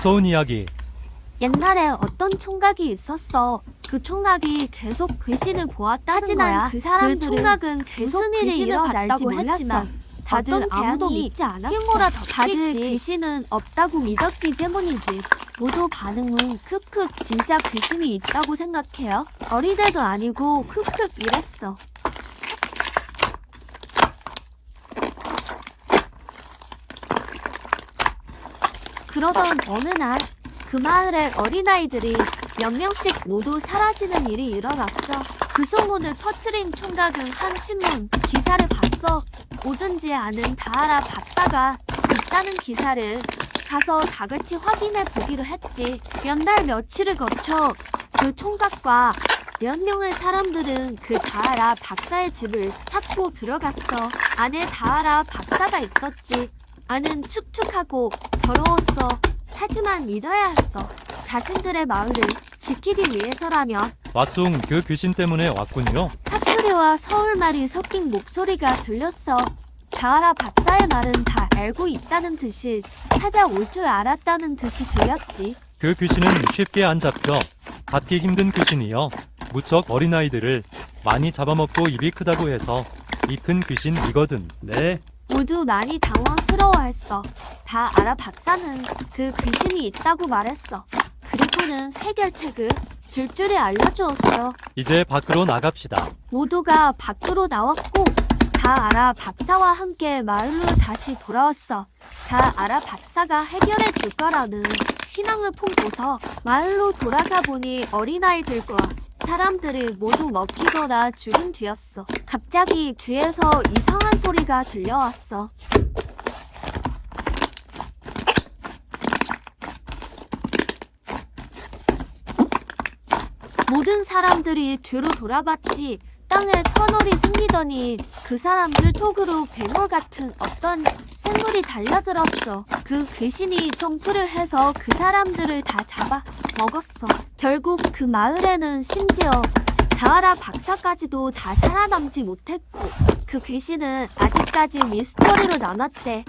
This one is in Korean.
무서운 이야기. 옛날에 어떤 총각이 있었어. 그 총각이 계속 귀신을 보았다는 하지만 거야. 그 사람들은 그 총각은 계속 무슨 일이 귀신을 봤다고 몰랐어. 했지만 다들 어떤 아무도 재앙이 믿지 않았어. 흉보라 다들. 귀신은 없다고 믿었기 때문이지. 모두 반응은 크크 진짜 귀신이 있다고 생각해요. 어린애도 아니고 크크 이랬어. 그러던 어느 날 그 마을의 어린아이들이 몇 명씩 모두 사라지는 일이 일어났어. 그 소문을 퍼뜨린 총각은 한 신문 기사를 봤어. 뭐든지 아는 다하라 박사가 있다는 기사를 가서 다같이 확인해 보기로 했지. 몇 날 며칠을 거쳐 그 총각과 몇 명의 사람들은 그 다하라 박사의 집을 찾고 들어갔어. 안에 다하라 박사가 있었지. 안은 축축하고 더러웠어. 하지만 믿어야 했어. 자신들의 마을을 지키기 위해서라면 왓송 그 귀신 때문에 왔군요. 사투리와 서울말이 섞인 목소리가 들렸어. 자하라 박사의 말은 다 알고 있다는 듯이 찾아올 줄 알았다는 듯이 들렸지. 그 귀신은 쉽게 안 잡혀. 잡기 힘든 귀신이요. 무척 어린아이들을 많이 잡아먹고 입이 크다고 해서 이 큰 귀신이거든. 네. 모두 많이 당황스러워했어. 다 알아 박사는 그 귀신이 있다고 말했어. 그리고는 해결책을 줄줄이 알려주었어. 이제 밖으로 나갑시다. 모두가 밖으로 나왔고 다 알아 박사와 함께 마을로 다시 돌아왔어. 다 알아 박사가 해결해 줄 거라는 희망을 품고서 마을로 돌아가 보니 어린아이들과 사람들이 모두 먹히거나 죽은 뒤였어. 갑자기 뒤에서 이상한 소리가 들려왔어. 모든 사람들이 뒤로 돌아봤지. 땅에 터널이 생기더니 그 사람들 톡으로 괴물 같은 어떤 생물이 달려들었어. 그 귀신이 점프를 해서 그 사람들을 다 잡아 먹었어. 결국 그 마을에는 심지어 자하라 박사까지도 다 살아남지 못했고 그 귀신은 아직까지 미스터리로 남았대.